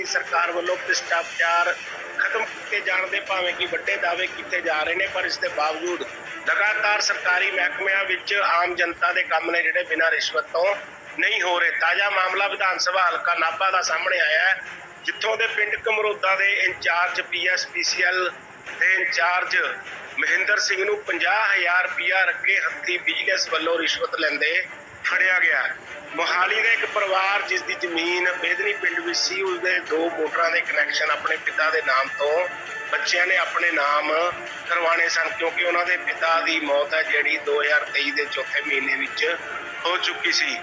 ਦੀ ਸਰਕਾਰ ਵੱਲੋਂ ਭ੍ਰਿਸ਼ਟਾਚਾਰ ਖਤਮ ਕੀਤੇ ਜਾਣ ਦੇ ਭਾਵੇਂ ਕਿ ਵੱਡੇ ਦਾਅਵੇ ਕੀਤੇ ਜਾ ਰਹੇ ਨੇ, ਪਰ ਇਸ ਦੇ ਬਾਵਜੂਦ ਲਗਾਤਾਰ ਸਰਕਾਰੀ ਮਹਿਕਮਿਆਂ ਵਿੱਚ ਆਮ ਜਨਤਾ ਦੇ ਕੰਮ ਨੇ ਜਿਹੜੇ ਬਿਨਾਂ ਰਿਸ਼ਵਤ ਤੋਂ ਨਹੀਂ ਹੋ ਰਹੇ। ਤਾਜ਼ਾ ਮਾਮਲਾ ਵਿਧਾਨ ਸਭਾ ਹਲਕਾ ਨਾਭਾ ਦਾ ਸਾਹਮਣੇ ਆਇਆ ਹੈ, ਜਿੱਥੋਂ ਦੇ ਪਿੰਡ ਕਮਰੋਦਾ ਦੇ ਇੰਚਾਰਜ ਪੀਐਸਪੀਸੀਐਲ ਦੇ ਇੰਚਾਰਜ ਮਹਿੰਦਰ ਸਿੰਘ ਨੂੰ 50000 ਰੁਪਇਆ ਰੱਖੇ ਹੱਥੀ ਬਿਜਨਸ ਵੱਲੋਂ ਰਿਸ਼ਵਤ ਲੈਂਦੇ ਫੜਿਆ ਗਿਆ। ਮੋਹਾਲੀ ਦਾ ਇੱਕ ਪਰਿਵਾਰ ਜਿਸ ਦੀ ਜ਼ਮੀਨ ਬੇਦਨੀ ਪਿੰਡ ਵਿੱਚ ਸੀ, ਉਸਦੇ ਦੋ ਮੋਟਰਾਂ ਦੇ ਕਨੈਕਸ਼ਨ ਆਪਣੇ ਪਿਤਾ ਦੇ ਨਾਮ ਤੋਂ ਬੱਚਿਆਂ ਨੇ ਆਪਣੇ ਨਾਮ ਕਰਵਾਣੇ ਸਨ, ਕਿਉਂਕਿ ਉਹਨਾਂ ਦੇ ਪਿਤਾ ਦੀ ਮੌਤ ਹੈ, ਜਿਹੜੀ 2023 ਦੇ ਚੌਥੇ ਮਹੀਨੇ ਵਿੱਚ ਹੋ ਚੁੱਕੀ ਸੀ।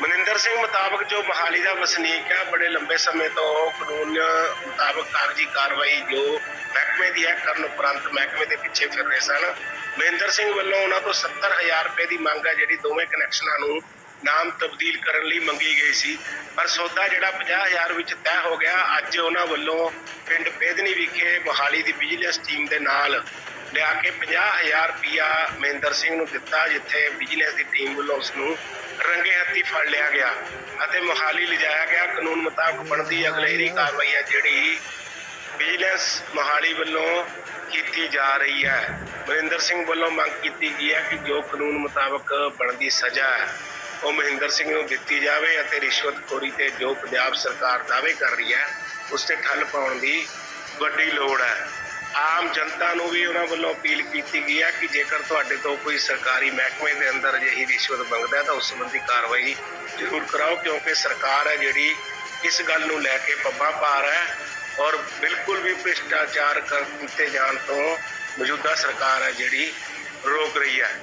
ਮਨਿੰਦਰ ਸਿੰਘ ਮੁਤਾਬਕ ਜੋ ਮੋਹਾਲੀ ਦਾ ਵਸਨੀਕ ਹੈ, ਬੜੇ ਲੰਬੇ ਸਮੇਂ ਤੋਂ ਕਾਨੂੰਨ ਮੁਤਾਬਕ ਕਾਰਜੀ ਕਾਰਵਾਈ ਜੋ ਮਹਿਕਮੇ ਦੀ ਹੈ, ਕਰਨ ਉਪਰੰਤ ਮਹਿਕਮੇ ਦੇ ਪਿੱਛੇ ਫਿਰ ਰਹੇ ਸਨ। ਮਹਿੰਦਰ ਸਿੰਘ ਵੱਲੋਂ ਉਹਨਾਂ ਤੋਂ 70000 ਰੁਪਏ ਦੀ ਮੰਗ ਹੈ, ਜਿਹੜੀ ਦੋਵੇਂ ਕਨੈਕਸ਼ਨਾਂ ਨੂੰ ਨਾਮ ਤਬਦੀਲ ਕਰਨ ਲਈ ਮੰਗੀ ਗਈ ਸੀ। ਪਰ ਸੌਦਾ ਜਿਹੜਾ 50000 ਵਿੱਚ ਤੈਅ ਹੋ ਗਿਆ, ਅੱਜ ਉਹਨਾਂ ਵੱਲੋਂ ਪਿੰਡ ਪੇਦਨੀ ਵਿਖੇ ਮੋਹਾਲੀ ਦੀ ਵਿਜੀਲੈਂਸ ਟੀਮ ਦੇ ਨਾਲ ਲਿਆ ਕੇ 50000 ਰੁਪਇਆ ਮਹਿੰਦਰ ਸਿੰਘ ਨੂੰ ਦਿੱਤਾ, ਜਿੱਥੇ ਵਿਜੀਲੈਂਸ ਦੀ ਟੀਮ ਵੱਲੋਂ ਉਸ ਨੂੰ ਰੰਗੇ ਹੱਥੀ ਫੜ ਲਿਆ ਗਿਆ ਅਤੇ ਮੋਹਾਲੀ ਲਿਜਾਇਆ ਗਿਆ। ਕਾਨੂੰਨ ਮੁਤਾਬਕ ਬਣਦੀ ਅਗਲੇਰੀ ਕਾਰਵਾਈ ਹੈ ਜਿਹੜੀ ਵਿਜੀਲੈਂਸ ਮੋਹਾਲੀ ਵੱਲੋਂ ਕੀਤੀ ਜਾ ਰਹੀ ਹੈ। ਮਹਿੰਦਰ ਸਿੰਘ ਵੱਲੋਂ ਮੰਗ ਕੀਤੀ ਗਈ ਹੈ ਕਿ ਜੋ ਕਾਨੂੰਨ ਮੁਤਾਬਕ ਬਣਦੀ ਸਜ਼ਾ ਹੈ ਉਹ ਮਹਿੰਦਰ ਸਿੰਘ ਨੂੰ ਦਿੱਤੀ ਜਾਵੇ ਅਤੇ ਰਿਸ਼ਵਤਖੋਰੀ ਤੇ ਜੋ ਪੰਜਾਬ ਸਰਕਾਰ ਦਾਅਵੇ ਕਰ ਰਹੀ ਹੈ, ਉਸ ਤੇ ਠੱਲ ਪਾਉਣ ਦੀ ਵੱਡੀ ਲੋੜ ਹੈ। ਆਮ ਜਨਤਾ ਨੂੰ ਵੀ ਉਹਨਾਂ ਵੱਲੋਂ ਅਪੀਲ ਕੀਤੀ ਗਈ ਹੈ ਕਿ ਜੇਕਰ ਤੁਹਾਡੇ ਤੋਂ ਕੋਈ ਸਰਕਾਰੀ ਮਹਿਕਮੇ ਦੇ ਅੰਦਰ ਅਜਿਹੀ ਰਿਸ਼ਵਤ ਮੰਗਦਾ ਤਾਂ ਉਸ ਸੰਬੰਧੀ ਕਾਰਵਾਈ ਜ਼ਰੂਰ ਕਰਾਓ, ਕਿਉਂਕਿ ਸਰਕਾਰ ਹੈ ਜਿਹੜੀ ਇਸ ਗੱਲ ਨੂੰ ਲੈ ਕੇ ਪੱਬਾਂ ਭਾਰ ਹੈ ਔਰ ਬਿਲਕੁਲ ਵੀ ਭ੍ਰਿਸ਼ਟਾਚਾਰ ਕਰ, ਕੀਤੇ ਜਾਣ ਤੋਂ ਮੌਜੂਦਾ ਸਰਕਾਰ ਹੈ ਜਿਹੜੀ ਰੋਕ ਰਹੀ ਹੈ।